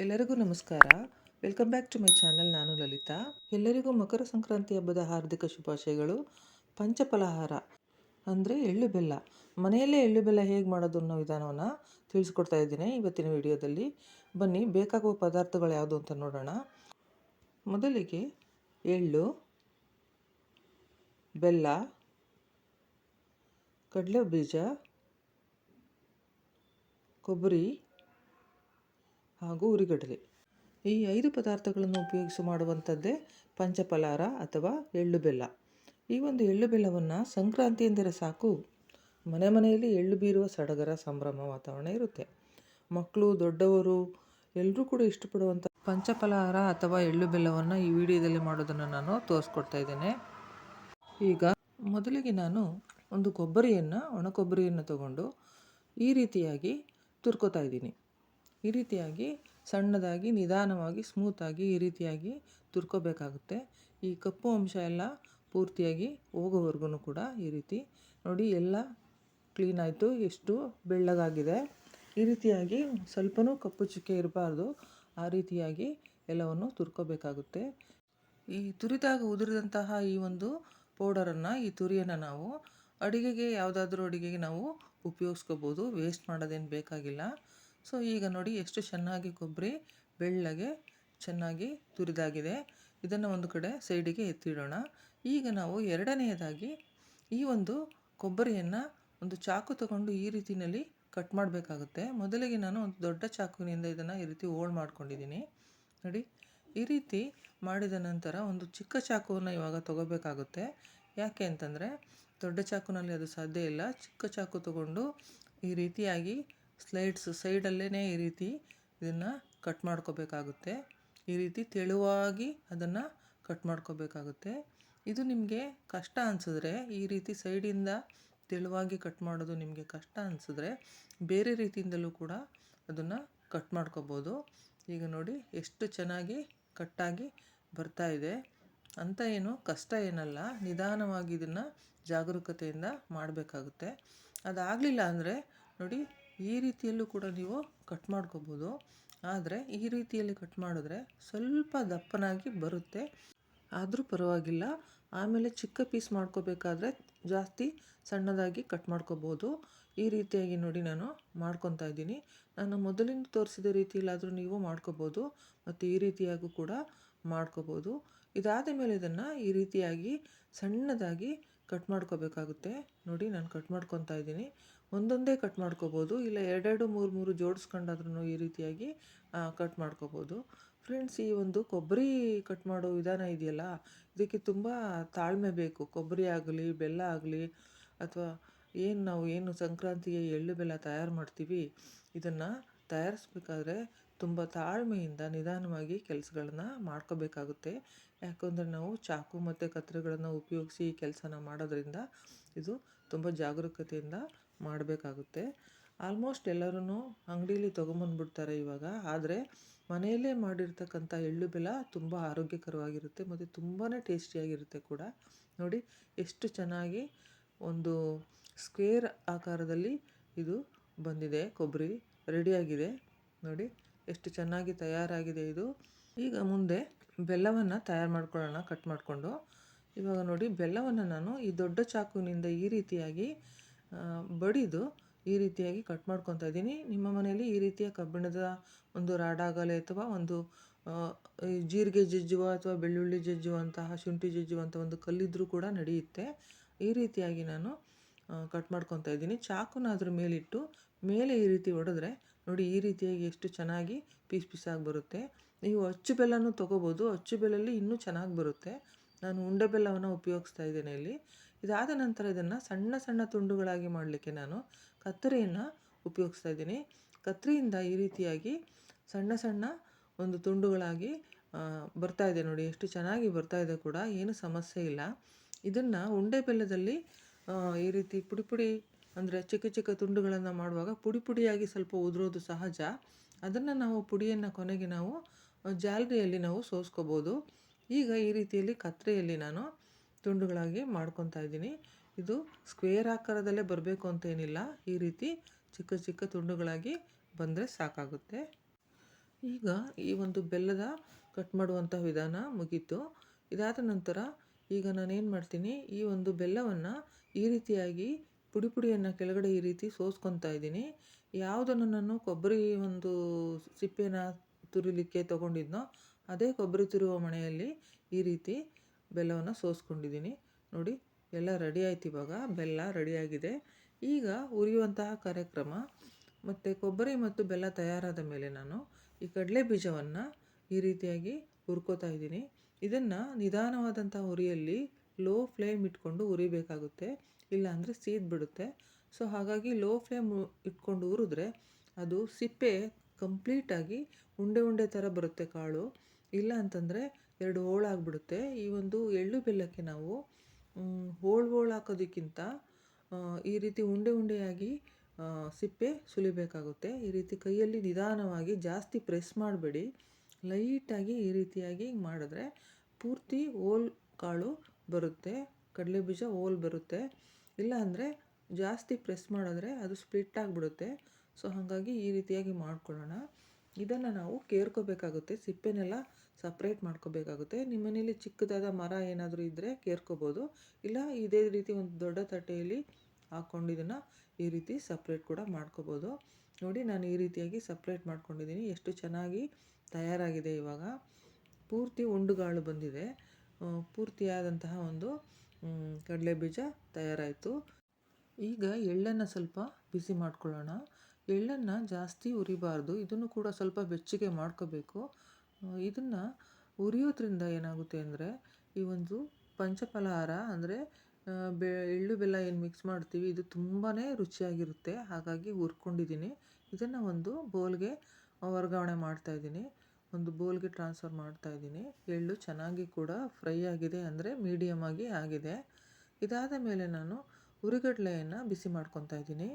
ಎಲ್ಲರಿಗೂ ನಮಸ್ಕಾರ. Welcome back to my channel, ನಾನು ಲಲಿತಾ. ಎಲ್ಲರಿಗೂ ಮಕರ ಸಂಕ್ರಾಂತಿ ಹಬ್ಬದ ಹಾರ್ದಿಕ ಶುಭಾಶಯಗಳು. ಪಂಚಫಲಹಾರ ಅಂದರೆ ಎಳ್ಳು ಬೆಲ್ಲ. ಮನೆಯಲ್ಲೇ ಎಳ್ಳು ಬೆಲ್ಲ ಹೇಗೆ ಮಾಡೋದು ಅನ್ನೋ ವಿಧಾನವನ್ನು ತಿಳಿಸ್ಕೊಡ್ತಾ ಇದ್ದೀನಿ ಇವತ್ತಿನ ವಿಡಿಯೋದಲ್ಲಿ. ಬನ್ನಿ, ಬೇಕಾಗುವ ಪದಾರ್ಥಗಳು ಯಾವುದು ಅಂತ ನೋಡೋಣ. ಮೊದಲಿಗೆ ಎಳ್ಳು, ಬೆಲ್ಲ ಕಡಲೆ ಬೀಜ ಕೊಬ್ಬರಿ ಹಾಗೂ ಉರಿಗಡಲೆ. ಈ ಐದು ಪದಾರ್ಥಗಳನ್ನು ಉಪಯೋಗಿಸಿ ಮಾಡುವಂಥದ್ದೇ ಪಂಚಫಲಾರ ಅಥವಾ ಎಳ್ಳು ಬೆಲ್ಲ. ಈ ಒಂದು ಎಳ್ಳು ಬೆಲ್ಲವನ್ನು ಸಂಕ್ರಾಂತಿ ಎಂದರೆ ಸಾಕು. ಮನೆ ಮನೆಯಲ್ಲಿ ಎಳ್ಳು ಬೀರುವ ಸಡಗರ ಸಂಭ್ರಮ ವಾತಾವರಣ ಇರುತ್ತೆ. ಮಕ್ಕಳು, ದೊಡ್ಡವರು ಎಲ್ಲರೂ ಕೂಡ ಇಷ್ಟಪಡುವಂಥ ಪಂಚಫಲಾರ ಅಥವಾ ಎಳ್ಳು ಬೆಲ್ಲವನ್ನು ಈ ವಿಡಿಯೋದಲ್ಲಿ ಮಾಡೋದನ್ನು ನಾನು ತೋರಿಸ್ಕೊಡ್ತಾ ಇದ್ದೇನೆ. ಈಗ ಮೊದಲಿಗೆ ನಾನು ಒಂದು ಕೊಬ್ಬರಿಯನ್ನು ಒಣ ಕೊಬ್ಬರಿಯನ್ನು ತಗೊಂಡು ಈ ರೀತಿಯಾಗಿ ತುರ್ಕೋತಾ ಇದ್ದೀನಿ. ಈ ರೀತಿಯಾಗಿ ಸಣ್ಣದಾಗಿ, ನಿಧಾನವಾಗಿ ಸ್ಮೂತಾಗಿ ಈ ರೀತಿಯಾಗಿ ತುರ್ಕೋಬೇಕಾಗುತ್ತೆ. ಈ ಕಪ್ಪು ಅಂಶ ಎಲ್ಲ ಪೂರ್ತಿಯಾಗಿ ಹೋಗೋವರೆಗೂ ಕೂಡ ಈ ರೀತಿ. ನೋಡಿ, ಎಲ್ಲ ಕ್ಲೀನ್ ಆಯಿತು, ಎಷ್ಟು ಬೆಳ್ಳಗಾಗಿದೆ. ಈ ರೀತಿಯಾಗಿ ಸ್ವಲ್ಪನೂ ಕಪ್ಪು ಚುಕ್ಕೆ ಇರಬಾರ್ದು. ಆ ರೀತಿಯಾಗಿ ಎಲ್ಲವನ್ನು ತುರ್ಕೋಬೇಕಾಗುತ್ತೆ. ಈ ತುರಿದಾಗ ಉದುರಿದಂತಹ ಈ ಒಂದು ಪೌಡರನ್ನು, ಈ ತುರಿಯನ್ನು ನಾವು ಅಡುಗೆಗೆ, ಯಾವುದಾದ್ರೂ ಅಡುಗೆಗೆ ನಾವು ಉಪಯೋಗಿಸ್ಕೋಬೋದು. ವೇಸ್ಟ್ ಮಾಡೋದೇನು ಬೇಕಾಗಿಲ್ಲ. ಸೊ ಈಗ ನೋಡಿ ಎಷ್ಟು ಚೆನ್ನಾಗಿ ಕೊಬ್ಬರಿ ಬೆಳ್ಳಗೆ ಚೆನ್ನಾಗಿ ತುರಿದಾಗಿದೆ. ಇದನ್ನು ಒಂದು ಕಡೆ ಸೈಡಿಗೆ ಎತ್ತಿಡೋಣ. ಈಗ ನಾವು ಎರಡನೆಯದಾಗಿ ಈ ಒಂದು ಕೊಬ್ಬರಿಯನ್ನು ಒಂದು ಚಾಕು ತಗೊಂಡು ಈ ರೀತಿಯಲ್ಲಿ ಕಟ್ ಮಾಡಬೇಕಾಗುತ್ತೆ. ಮೊದಲಿಗೆ ನಾನು ಒಂದು ದೊಡ್ಡ ಚಾಕುವಿನಿಂದ ಇದನ್ನು ಈ ರೀತಿ ಓಲ್ಡ್ ಮಾಡ್ಕೊಂಡಿದ್ದೀನಿ. ನೋಡಿ, ಈ ರೀತಿ ಮಾಡಿದ ನಂತರ ಒಂದು ಚಿಕ್ಕ ಚಾಕುವನ್ನು ಇವಾಗ ತಗೋಬೇಕಾಗುತ್ತೆ. ಯಾಕೆ ಅಂತಂದರೆ ದೊಡ್ಡ ಚಾಕುನಲ್ಲಿ ಅದು ಸಾಧ್ಯ ಇಲ್ಲ. ಚಿಕ್ಕ ಚಾಕು ತಗೊಂಡು ಈ ರೀತಿಯಾಗಿ ಸ್ಲೈಡ್ಸ್ ಸೈಡಲ್ಲೇ ಈ ರೀತಿ ಇದನ್ನು ಕಟ್ ಮಾಡ್ಕೋಬೇಕಾಗುತ್ತೆ. ಈ ರೀತಿ ತೆಳುವಾಗಿ ಅದನ್ನು ಕಟ್ ಮಾಡ್ಕೋಬೇಕಾಗುತ್ತೆ. ಇದು ನಿಮಗೆ ಕಷ್ಟ ಅನಿಸಿದ್ರೆ, ಈ ರೀತಿ ಸೈಡಿಂದ ತೆಳುವಾಗಿ ಕಟ್ ಮಾಡೋದು ನಿಮಗೆ ಕಷ್ಟ ಅನಿಸಿದ್ರೆ, ಬೇರೆ ರೀತಿಯಿಂದಲೂ ಕೂಡ ಅದನ್ನು ಕಟ್ ಮಾಡ್ಕೋಬೋದು. ಈಗ ನೋಡಿ ಎಷ್ಟು ಚೆನ್ನಾಗಿ ಕಟ್ಟಾಗಿ ಬರ್ತಾ ಇದೆ. ಅಂತ ಏನು ಕಷ್ಟ ಏನಲ್ಲ, ನಿಧಾನವಾಗಿ ಇದನ್ನು ಜಾಗರೂಕತೆಯಿಂದ ಮಾಡಬೇಕಾಗುತ್ತೆ. ಅದಾಗಲಿಲ್ಲ ಅಂದರೆ ನೋಡಿ ಈ ರೀತಿಯಲ್ಲೂ ಕೂಡ ನೀವು ಕಟ್ ಮಾಡ್ಕೋಬೋದು. ಆದರೆ ಈ ರೀತಿಯಲ್ಲಿ ಕಟ್ ಮಾಡಿದ್ರೆ ಸ್ವಲ್ಪ ದಪ್ಪನಾಗಿ ಬರುತ್ತೆ. ಆದರೂ ಪರವಾಗಿಲ್ಲ. ಆಮೇಲೆ ಚಿಕ್ಕ ಪೀಸ್ ಮಾಡ್ಕೋಬೇಕಾದ್ರೆ ಜಾಸ್ತಿ ಸಣ್ಣದಾಗಿ ಕಟ್ ಮಾಡ್ಕೋಬೋದು. ಈ ರೀತಿಯಾಗಿ ನೋಡಿ ನಾನು ಮಾಡ್ಕೊತಾ ಇದ್ದೀನಿ. ನಾನು ಮೊದಲಿಂದ ತೋರಿಸಿದ ರೀತಿಯಲ್ಲಾದರೂ ನೀವು ಮಾಡ್ಕೋಬೋದು. ಮತ್ತು ಈ ರೀತಿಯಾಗೂ ಕೂಡ ಮಾಡ್ಕೋಬೋದು. ಇದಾದ ಮೇಲೆ ಇದನ್ನು ಈ ರೀತಿಯಾಗಿ ಸಣ್ಣದಾಗಿ ಕಟ್ ಮಾಡ್ಕೋಬೇಕಾಗುತ್ತೆ. ನೋಡಿ ನಾನು ಕಟ್ ಮಾಡ್ಕೊತಾ ಇದ್ದೀನಿ. ಒಂದೊಂದೇ ಕಟ್ ಮಾಡ್ಕೋಬೋದು, ಇಲ್ಲ ಎರಡೆರಡು ಮೂರು ಮೂರು ಜೋಡಿಸ್ಕೊಂಡಾದ್ರೂ ಈ ರೀತಿಯಾಗಿ ಕಟ್ ಮಾಡ್ಕೋಬೋದು. ಫ್ರೆಂಡ್ಸ್, ಈ ಒಂದು ಕೊಬ್ಬರಿ ಕಟ್ ಮಾಡೋ ವಿಧಾನ ಇದೆಯಲ್ಲ, ಇದಕ್ಕೆ ತುಂಬ ತಾಳ್ಮೆ ಬೇಕು. ಕೊಬ್ಬರಿ ಆಗಲಿ, ಬೆಲ್ಲ ಆಗಲಿ, ಅಥವಾ ಏನು ನಾವು ಏನು ಸಂಕ್ರಾಂತಿಗೆ ಎಳ್ಳು ಬೆಲ್ಲ ತಯಾರು ಮಾಡ್ತೀವಿ, ಇದನ್ನು ತಯಾರಿಸ್ಬೇಕಾದ್ರೆ ತುಂಬ ತಾಳ್ಮೆಯಿಂದ ನಿಧಾನವಾಗಿ ಕೆಲಸಗಳನ್ನ ಮಾಡ್ಕೋಬೇಕಾಗುತ್ತೆ. ಯಾಕಂದರೆ ನಾವು ಚಾಕು ಮತ್ತು ಕತ್ತರಿಗಳನ್ನು ಉಪಯೋಗಿಸಿ ಕೆಲಸನ ಮಾಡೋದ್ರಿಂದ ಇದು ತುಂಬ ಜಾಗರೂಕತೆಯಿಂದ ಮಾಡಬೇಕಾಗುತ್ತೆ. ಆಲ್ಮೋಸ್ಟ್ ಎಲ್ಲರೂ ಅಂಗಡೀಲಿ ತೊಗೊಂಬಂದ್ಬಿಡ್ತಾರೆ ಇವಾಗ. ಆದರೆ ಮನೆಯಲ್ಲೇ ಮಾಡಿರ್ತಕ್ಕಂಥ ಎಳ್ಳು ಬೆಲ್ಲ ತುಂಬ ಆರೋಗ್ಯಕರವಾಗಿರುತ್ತೆ, ಮತ್ತು ತುಂಬಾ ಟೇಸ್ಟಿಯಾಗಿರುತ್ತೆ ಕೂಡ. ನೋಡಿ, ಎಷ್ಟು ಚೆನ್ನಾಗಿ ಒಂದು ಸ್ಕ್ವೇರ್ ಆಕಾರದಲ್ಲಿ ಇದು ಬಂದಿದೆ, ಕೊಬ್ಬರಿ ರೆಡಿಯಾಗಿದೆ. ನೋಡಿ, ಎಷ್ಟು ಚೆನ್ನಾಗಿ ತಯಾರಾಗಿದೆ ಇದು. ಈಗ ಮುಂದೆ ಬೆಲ್ಲವನ್ನು ತಯಾರು ಮಾಡ್ಕೊಳ್ಳೋಣ, ಕಟ್ ಮಾಡಿಕೊಂಡು. ಇವಾಗ ನೋಡಿ, ಬೆಲ್ಲವನ್ನು ನಾನು ಈ ದೊಡ್ಡ ಚಾಕುವಿನಿಂದ ಈ ರೀತಿಯಾಗಿ ಬಡಿದು ಈ ರೀತಿಯಾಗಿ ಕಟ್ ಮಾಡ್ಕೊತಾ ಇದ್ದೀನಿ. ನಿಮ್ಮ ಮನೆಯಲ್ಲಿ ಈ ರೀತಿಯ ಕಬ್ಬಿಣದ ಒಂದು ರಾಡಾಗಲಿ ಅಥವಾ ಒಂದು ಜೀರಿಗೆ ಜಜ್ಜುವ ಅಥವಾ ಬೆಳ್ಳುಳ್ಳಿ ಜಜ್ಜುವಂತಹ, ಶುಂಠಿ ಜಜ್ಜುವಂಥ ಒಂದು ಕಲ್ಲಿದ್ದರೂ ಕೂಡ ನಡೆಯುತ್ತೆ. ಈ ರೀತಿಯಾಗಿ ನಾನು ಕಟ್ ಮಾಡ್ಕೊತಾ ಇದ್ದೀನಿ. ಚಾಕುನ ಅದ್ರ ಮೇಲಿಟ್ಟು ಮೇಲೆ ಈ ರೀತಿ ಹೊಡೆದ್ರೆ ನೋಡಿ ಈ ರೀತಿಯಾಗಿ ಎಷ್ಟು ಚೆನ್ನಾಗಿ ಪೀಸ್ ಪೀಸಾಗಿ ಬರುತ್ತೆ. ನೀವು ಅಚ್ಚು ಬೆಲ್ಲನೂ ತೊಗೋಬೋದು. ಅಚ್ಚು ಬೆಲ್ಲಲ್ಲಿ ಇನ್ನೂ ಚೆನ್ನಾಗಿ ಬರುತ್ತೆ. ನಾನು ಉಂಡೆ ಬೆಲ್ಲವನ್ನು ಉಪಯೋಗಿಸ್ತಾ ಇದ್ದೇನೆ ಇಲ್ಲಿ. ಇದಾದ ನಂತರ ಇದನ್ನು ಸಣ್ಣ ಸಣ್ಣ ತುಂಡುಗಳಾಗಿ ಮಾಡಲಿಕ್ಕೆ ನಾನು ಕತ್ತರಿಯನ್ನು ಉಪಯೋಗಿಸ್ತಾ ಇದ್ದೀನಿ. ಕತ್ತರಿಯಿಂದ ಈ ರೀತಿಯಾಗಿ ಸಣ್ಣ ಸಣ್ಣ ಒಂದು ತುಂಡುಗಳಾಗಿ ಬರ್ತಾ ಇದೆ ನೋಡಿ, ಎಷ್ಟು ಚೆನ್ನಾಗಿ ಬರ್ತಾ ಇದೆ ಕೂಡ, ಏನು ಸಮಸ್ಯೆ ಇಲ್ಲ. ಇದನ್ನು ಉಂಡೆ ಬೆಲ್ಲದಲ್ಲಿ ಈ ರೀತಿ ಪುಡಿ ಪುಡಿ ಅಂದರೆ ಚಿಕ್ಕ ಚಿಕ್ಕ ತುಂಡುಗಳನ್ನು ಮಾಡುವಾಗ ಪುಡಿ ಪುಡಿಯಾಗಿ ಸ್ವಲ್ಪ ಉದುರೋದು ಸಹಜ. ಅದನ್ನು ನಾವು ಪುಡಿಯನ್ನು ಕೊನೆಗೆ ನಾವು, ಜಾಲರಿಯಲ್ಲಿ ನಾವು ಸೋಸ್ಕೋಬೋದು. ಈಗ ಈ ರೀತಿಯಲ್ಲಿ ಕತ್ತರಿಯಲ್ಲಿ ನಾನು ತುಂಡುಗಳಾಗಿ ಮಾಡ್ಕೊತಾ ಇದ್ದೀನಿ. ಇದು ಸ್ಕ್ವೇರ್ ಆಕಾರದಲ್ಲೇ ಬರಬೇಕು ಅಂತ ಏನಿಲ್ಲ ಈ ರೀತಿ ಚಿಕ್ಕ ಚಿಕ್ಕ ತುಂಡುಗಳಾಗಿ ಬಂದರೆ ಸಾಕಾಗುತ್ತೆ. ಈಗ ಈ ಒಂದು ಬೆಲ್ಲದ ಕಟ್ ಮಾಡುವಂಥ ವಿಧಾನ ಮುಗೀತು. ಇದಾದ ನಂತರ ಈಗ ನಾನೇನು ಮಾಡ್ತೀನಿ, ಈ ಒಂದು ಬೆಲ್ಲವನ್ನು ಈ ರೀತಿಯಾಗಿ ಪುಡಿ ಪುಡಿಯನ್ನು ಕೆಳಗಡೆ ಈ ರೀತಿ ಸೋಸ್ಕೊತಾ ಇದ್ದೀನಿ. ಯಾವುದನ್ನು ನಾನು ಕೊಬ್ಬರಿ ಒಂದು ಸಿಪ್ಪೆನ ತುರಿಲಿಕ್ಕೆ ತೊಗೊಂಡಿದ್ನೋ, ಅದೇ ಕೊಬ್ಬರಿ ತುರುವ ಮಣೆಯಲ್ಲಿ ಈ ರೀತಿ ಬೆಲ್ಲವನ್ನು ಸೋಸ್ಕೊಂಡಿದ್ದೀನಿ. ನೋಡಿ, ಎಲ್ಲ ರೆಡಿ ಆಯ್ತು ಇವಾಗ. ಬೆಲ್ಲ ರೆಡಿಯಾಗಿದೆ ಈಗ ಉರಿಯುವಂತಹ ಕಾರ್ಯಕ್ರಮ, ಮತ್ತು ಕೊಬ್ಬರಿ ಮತ್ತು ಬೆಲ್ಲ ತಯಾರಾದ ಮೇಲೆ ನಾನು ಈ ಕಡಲೆ ಬೀಜವನ್ನು ಈ ರೀತಿಯಾಗಿ ಹುರ್ಕೋತಾ ಇದ್ದೀನಿ. ಇದನ್ನು ನಿಧಾನವಾದಂಥ ಉರಿಯಲ್ಲಿ ಲೋ ಫ್ಲೇಮ್ ಇಟ್ಕೊಂಡು ಉರಿಬೇಕಾಗುತ್ತೆ. ಇಲ್ಲಾಂದರೆ ಸೀದ್ಬಿಡುತ್ತೆ ಸೊ, ಹಾಗಾಗಿ ಲೋ ಫ್ಲೇಮ್ ಇಟ್ಕೊಂಡು ಹುರಿದ್ರೆ ಅದು ಸಿಪ್ಪೆ ಕಂಪ್ಲೀಟಾಗಿ ಉಂಡೆ ಉಂಡೆ ಥರ ಬರುತ್ತೆ ಕಾಳು. ಇಲ್ಲ ಅಂತಂದರೆ ಎರಡು ಹೋಳಾಗ್ಬಿಡುತ್ತೆ ಈ ಒಂದು ಎಳ್ಳು ಬೆಲ್ಲಕ್ಕೆ ನಾವು ಹೋಳು ಹೋಳು ಹಾಕೋದಕ್ಕಿಂತ ಈ ರೀತಿ ಉಂಡೆ ಉಂಡೆಯಾಗಿ ಸಿಪ್ಪೆ ಸುಲಿಬೇಕಾಗುತ್ತೆ. ಈ ರೀತಿ ಕೈಯಲ್ಲಿ ನಿಧಾನವಾಗಿ ಜಾಸ್ತಿ ಪ್ರೆಸ್ ಮಾಡಬೇಡಿ. ಲೈಟಾಗಿ ಈ ರೀತಿಯಾಗಿ ಮಾಡಿದ್ರೆ ಪೂರ್ತಿ ಓಲ್ ಕಾಳು ಬರುತ್ತೆ. ಕಡಲೆ ಬೀಜ ಓಲ್ ಬರುತ್ತೆ. ಇಲ್ಲ ಅಂದರೆ ಜಾಸ್ತಿ ಪ್ರೆಸ್ ಮಾಡಿದ್ರೆ ಅದು ಸ್ಪ್ಲಿಟ್ ಆಗಿಬಿಡುತ್ತೆ. ಸೊ, ಹಾಗಾಗಿ ಈ ರೀತಿಯಾಗಿ ಮಾಡ್ಕೊಳ್ಳೋಣ. ಇದನ್ನು ನಾವು ಕೇರ್ಕೋಬೇಕಾಗುತ್ತೆ, ಸಿಪ್ಪೆನೆಲ್ಲ ಸಪ್ರೇಟ್ ಮಾಡ್ಕೋಬೇಕಾಗುತ್ತೆ. ನಿಮ್ಮ ಮನೇಲಿ ಚಿಕ್ಕದಾದ ಮರ ಏನಾದರೂ ಇದ್ದರೆ ಕೇರ್ಕೋಬೋದು. ಇಲ್ಲ ಇದೇ ರೀತಿ ಒಂದು ದೊಡ್ಡ ತಟ್ಟೆಯಲ್ಲಿ ಹಾಕ್ಕೊಂಡು ಇದನ್ನು ಈ ರೀತಿ ಸಪ್ರೇಟ್ ಕೂಡ ಮಾಡ್ಕೋಬೋದು. ನೋಡಿ ನಾನು ಈ ರೀತಿಯಾಗಿ ಸಪ್ರೇಟ್ ಮಾಡ್ಕೊಂಡಿದ್ದೀನಿ. ಎಷ್ಟು ಚೆನ್ನಾಗಿ ತಯಾರಾಗಿದೆ ಇವಾಗ. ಪೂರ್ತಿ ಉಂಡುಗಾಳು ಬಂದಿದೆ. ಪೂರ್ತಿಯಾದಂತಹ ಒಂದು ಕಡಲೆ ಬೀಜ ತಯಾರಾಯಿತು. ಈಗ ಎಳ್ಳನ್ನು ಸ್ವಲ್ಪ ಬಿಸಿ ಮಾಡ್ಕೊಳ್ಳೋಣ. ಎಳ್ಳನ್ನು ಜಾಸ್ತಿ ಉರಿಬಾರ್ದು. ಇದನ್ನು ಕೂಡ ಸ್ವಲ್ಪ ಬೆಚ್ಚಗೆ ಮಾಡ್ಕೋಬೇಕು. ಇದನ್ನು ಉರಿಯೋದ್ರಿಂದ ಏನಾಗುತ್ತೆ ಅಂದರೆ, ಈ ಒಂದು ಪಂಚಫಲಹಾರ ಅಂದರೆ ಬೆ, ಎಳ್ಳು ಬೆಲ್ಲ ಏನು ಮಿಕ್ಸ್ ಮಾಡ್ತೀವಿ, ಇದು ತುಂಬಾ ರುಚಿಯಾಗಿರುತ್ತೆ. ಹಾಗಾಗಿ ಹುರ್ಕೊಂಡಿದ್ದೀನಿ ಇದನ್ನು ಒಂದು ಬೋಲ್ಗೆ ವರ್ಗಾವಣೆ ಮಾಡ್ತಾಯಿದ್ದೀನಿ ಒಂದು ಬೋಲ್ಗೆ ಟ್ರಾನ್ಸ್ಫರ್ ಮಾಡ್ತಾಯಿದ್ದೀನಿ ಎಳ್ಳು ಚೆನ್ನಾಗಿ ಕೂಡ ಫ್ರೈ ಆಗಿದೆ ಅಂದರೆ ಮೀಡಿಯಮ್ ಆಗಿ ಆಗಿದೆ. ಇದಾದ ಮೇಲೆ ನಾನು ಉರಿಗಡಲೆಯನ್ನು ಬಿಸಿ ಮಾಡ್ಕೊತಾ ಇದ್ದೀನಿ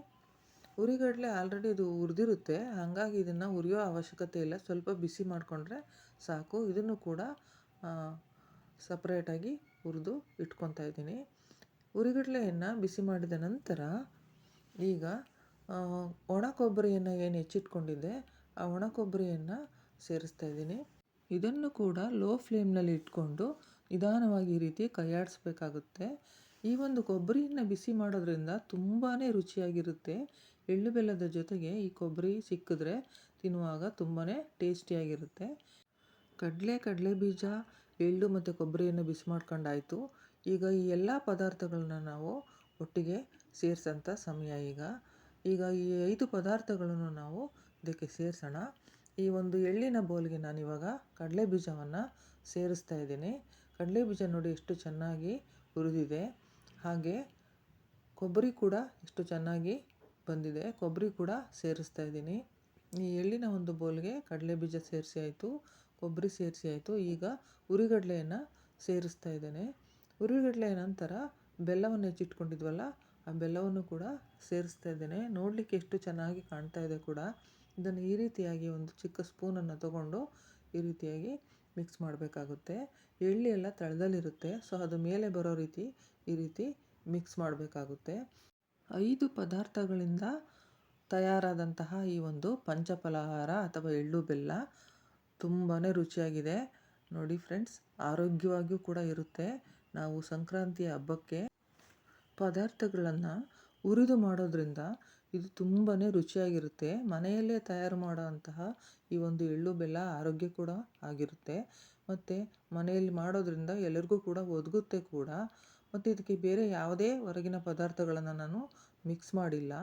ಹುರಿಗಡಲೆ ಆಲ್ರೆಡಿ ಇದು ಹುರಿದಿರುತ್ತೆ ಹಾಗಾಗಿ ಇದನ್ನು ಹುರಿಯೋ ಅವಶ್ಯಕತೆ ಇಲ್ಲ. ಸ್ವಲ್ಪ ಬಿಸಿ ಮಾಡಿಕೊಂಡ್ರೆ ಸಾಕು. ಇದನ್ನು ಕೂಡ ಸಪ್ರೇಟಾಗಿ ಹುರಿದು ಇಟ್ಕೊತಾ ಇದ್ದೀನಿ. ಹುರಿಗಡಲೆಯನ್ನು ಬಿಸಿ ಮಾಡಿದ ನಂತರ ಈಗ ಒಣ ಕೊಬ್ಬರಿಯನ್ನು ಏನು ಹೆಚ್ಚಿಟ್ಕೊಂಡಿದ್ದೆ, ಆ ಒಣ ಕೊಬ್ಬರಿಯನ್ನು ಸೇರಿಸ್ತಾ ಇದ್ದೀನಿ. ಇದನ್ನು ಕೂಡ ಲೋ ಫ್ಲೇಮ್ನಲ್ಲಿ ಇಟ್ಕೊಂಡು ನಿಧಾನವಾಗಿ ಈ ರೀತಿ ಕೈಯಾಡಿಸ್ಬೇಕಾಗುತ್ತೆ. ಈ ಒಂದು ಕೊಬ್ಬರಿಯನ್ನು ಬಿಸಿ ಮಾಡೋದ್ರಿಂದ ತುಂಬಾ ರುಚಿಯಾಗಿರುತ್ತೆ. ಎಳ್ಳು ಬೆಲ್ಲದ ಜೊತೆಗೆ ಈ ಕೊಬ್ಬರಿ ಸಿಕ್ಕಿದ್ರೆ ತಿನ್ನುವಾಗ ತುಂಬಾ ಟೇಸ್ಟಿಯಾಗಿರುತ್ತೆ ಕಡಲೆ ಕಡಲೆ ಬೀಜ, ಎಳ್ಳು ಮತ್ತು ಕೊಬ್ಬರಿಯನ್ನು ಬಿಸಿ ಮಾಡ್ಕೊಂಡಾಯಿತು. ಈಗ ಈ ಎಲ್ಲ ಪದಾರ್ಥಗಳನ್ನ ನಾವು ಒಟ್ಟಿಗೆ ಸೇರಿಸೋಂಥ ಸಮಯ ಈಗ. ಈಗ ಈ ಐದು ಪದಾರ್ಥಗಳನ್ನು ನಾವು ಇದಕ್ಕೆ ಸೇರಿಸೋಣ. ಈ ಒಂದು ಎಳ್ಳಿನ ಬೌಲ್ಗೆ ನಾನಿವಾಗ ಕಡಲೆ ಬೀಜವನ್ನು ಸೇರಿಸ್ತಾ ಇದ್ದೀನಿ. ಕಡಲೆ ಬೀಜ ನೋಡಿ ಎಷ್ಟು ಚೆನ್ನಾಗಿ ಹುರಿದಿದೆ. ಹಾಗೆ ಕೊಬ್ಬರಿ ಕೂಡ ಎಷ್ಟು ಚೆನ್ನಾಗಿ ಬಂದಿದೆ, ಕೊಬ್ಬರಿ ಕೂಡ ಸೇರಿಸ್ತಾ ಇದ್ದೀನಿ. ಈ ಎಳ್ಳಿನ ಒಂದು ಬೌಲ್ಗೆ ಕಡಲೆ ಬೀಜ ಸೇರಿಸಿ ಆಯಿತು, ಕೊಬ್ಬರಿ ಸೇರಿಸಿ ಆಯಿತು. ಈಗ ಉರಿಗಡಲೆಯನ್ನು ಸೇರಿಸ್ತಾ ಇದ್ದೇನೆ. ಹುರಿಗಡಲೆಯ ನಂತರ ಬೆಲ್ಲವನ್ನು ಹೆಚ್ಚಿಟ್ಕೊಂಡಿದ್ವಲ್ಲ, ಆ ಬೆಲ್ಲವನ್ನು ಕೂಡ ಸೇರಿಸ್ತಾ ಇದ್ದೇನೆ. ನೋಡಲಿಕ್ಕೆ ಎಷ್ಟು ಚೆನ್ನಾಗಿ ಕಾಣ್ತಾ ಇದೆ ಕೂಡ. ಇದನ್ನು ಈ ರೀತಿಯಾಗಿ ಒಂದು ಚಿಕ್ಕ ಸ್ಪೂನನ್ನು ತಗೊಂಡು ಈ ರೀತಿಯಾಗಿ ಮಿಕ್ಸ್ ಮಾಡಬೇಕಾಗುತ್ತೆ. ಎಳ್ಳಿ ಎಲ್ಲ ತಳದಲ್ಲಿರುತ್ತೆ, ಸೊ ಅದು ಮೇಲೆ ಬರೋ ರೀತಿ ಈ ರೀತಿ ಮಿಕ್ಸ್ ಮಾಡಬೇಕಾಗುತ್ತೆ. ಐದು ಪದಾರ್ಥಗಳಿಂದ ತಯಾರಾದಂತಹ ಈ ಒಂದು ಪಂಚಫಲಹಾರ ಅಥವಾ ಎಳ್ಳು ಬೆಲ್ಲ ತುಂಬಾ ರುಚಿಯಾಗಿದೆ. ನೋಡಿ ಫ್ರೆಂಡ್ಸ್, ಆರೋಗ್ಯವಾಗಿಯೂ ಕೂಡ ಇರುತ್ತೆ. ನಾವು ಸಂಕ್ರಾಂತಿಯ ಹಬ್ಬಕ್ಕೆ ಪದಾರ್ಥಗಳನ್ನು ಹುರಿದು ಮಾಡೋದ್ರಿಂದ ಇದು ತುಂಬಾ ರುಚಿಯಾಗಿರುತ್ತೆ. ಮನೆಯಲ್ಲೇ ತಯಾರು ಮಾಡೋವಂತಹ ಈ ಒಂದು ಎಳ್ಳು ಬೆಲ್ಲ ಆರೋಗ್ಯ ಕೂಡ ಆಗಿರುತ್ತೆ. ಮತ್ತು ಮನೆಯಲ್ಲಿ ಮಾಡೋದ್ರಿಂದ ಎಲ್ಲರಿಗೂ ಕೂಡ ಒದಗುತ್ತೆ ಕೂಡ. ಮತ್ತು ಇದಕ್ಕೆ ಬೇರೆ ಯಾವುದೇ ಹೊರಗಿನ ಪದಾರ್ಥಗಳನ್ನು ನಾನು ಮಿಕ್ಸ್ ಮಾಡಿಲ್ಲ.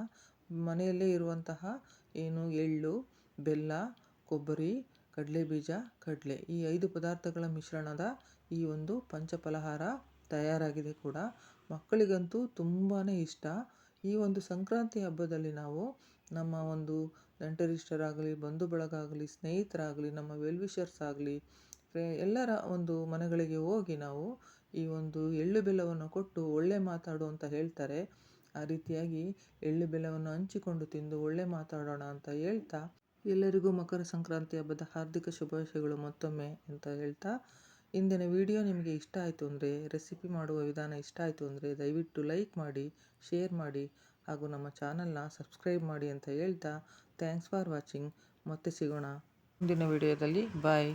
ಮನೆಯಲ್ಲೇ ಇರುವಂತಹ ಏನು ಎಳ್ಳು, ಬೆಲ್ಲ, ಕೊಬ್ಬರಿ ಕಡಲೆ ಬೀಜ ಕಡಲೆ ಈ ಐದು ಪದಾರ್ಥಗಳ ಮಿಶ್ರಣದ ಈ ಒಂದು ಪಂಚಫಲಹಾರ ತಯಾರಾಗಿದೆ ಕೂಡ. ಮಕ್ಕಳಿಗಂತೂ ತುಂಬಾ ಇಷ್ಟ. ಈ ಒಂದು ಸಂಕ್ರಾಂತಿ ಹಬ್ಬದಲ್ಲಿ ನಾವು ನಮ್ಮ ಒಂದು ನೆಂಟರಿಷ್ಟರಾಗಲಿ, ಬಂಧು ಬಳಗ ಆಗಲಿ ಸ್ನೇಹಿತರಾಗಲಿ, ನಮ್ಮ ವೆಲ್ವಿಷರ್ಸ್ ಆಗಲಿ ಎಲ್ಲರ ಒಂದು ಮನೆಗಳಿಗೆ ಹೋಗಿ ನಾವು ಈ ಒಂದು ಎಳ್ಳು ಬೆಲ್ಲವನ್ನು ಕೊಟ್ಟು ಒಳ್ಳೆ ಮಾತಾಡು ಅಂತ ಹೇಳ್ತಾರೆ. ಆ ರೀತಿಯಾಗಿ ಎಳ್ಳು ಬೆಲ್ಲವನ್ನು ಹಂಚಿಕೊಂಡು ತಿಂದು ಒಳ್ಳೆ ಮಾತಾಡೋಣ ಅಂತ ಹೇಳ್ತಾ, ಎಲ್ಲರಿಗೂ ಮಕರ ಸಂಕ್ರಾಂತಿ ಹಬ್ಬದ ಹಾರ್ದಿಕ ಶುಭಾಶಯಗಳು ಮತ್ತೊಮ್ಮೆ ಅಂತ ಹೇಳ್ತಾ, ಇಂದಿನ ವಿಡಿಯೋ ನಿಮಗೆ ಇಷ್ಟ ಆಯಿತು ಅಂದರೆ, ರೆಸಿಪಿ ಮಾಡುವ ವಿಧಾನ ಇಷ್ಟ ಆಯಿತು ಅಂದರೆ ದಯವಿಟ್ಟು ಲೈಕ್ ಮಾಡಿ, ಶೇರ್ ಮಾಡಿ ಹಾಗೂ ನಮ್ಮ ಚಾನಲ್ನ ಸಬ್ಸ್ಕ್ರೈಬ್ ಮಾಡಿ ಅಂತ ಹೇಳ್ತಾ, ಥ್ಯಾಂಕ್ಸ್ ಫಾರ್ ವಾಚಿಂಗ್. ಮತ್ತೆ ಸಿಗೋಣ ಮುಂದಿನ ವಿಡಿಯೋದಲ್ಲಿ. ಬಾಯ್.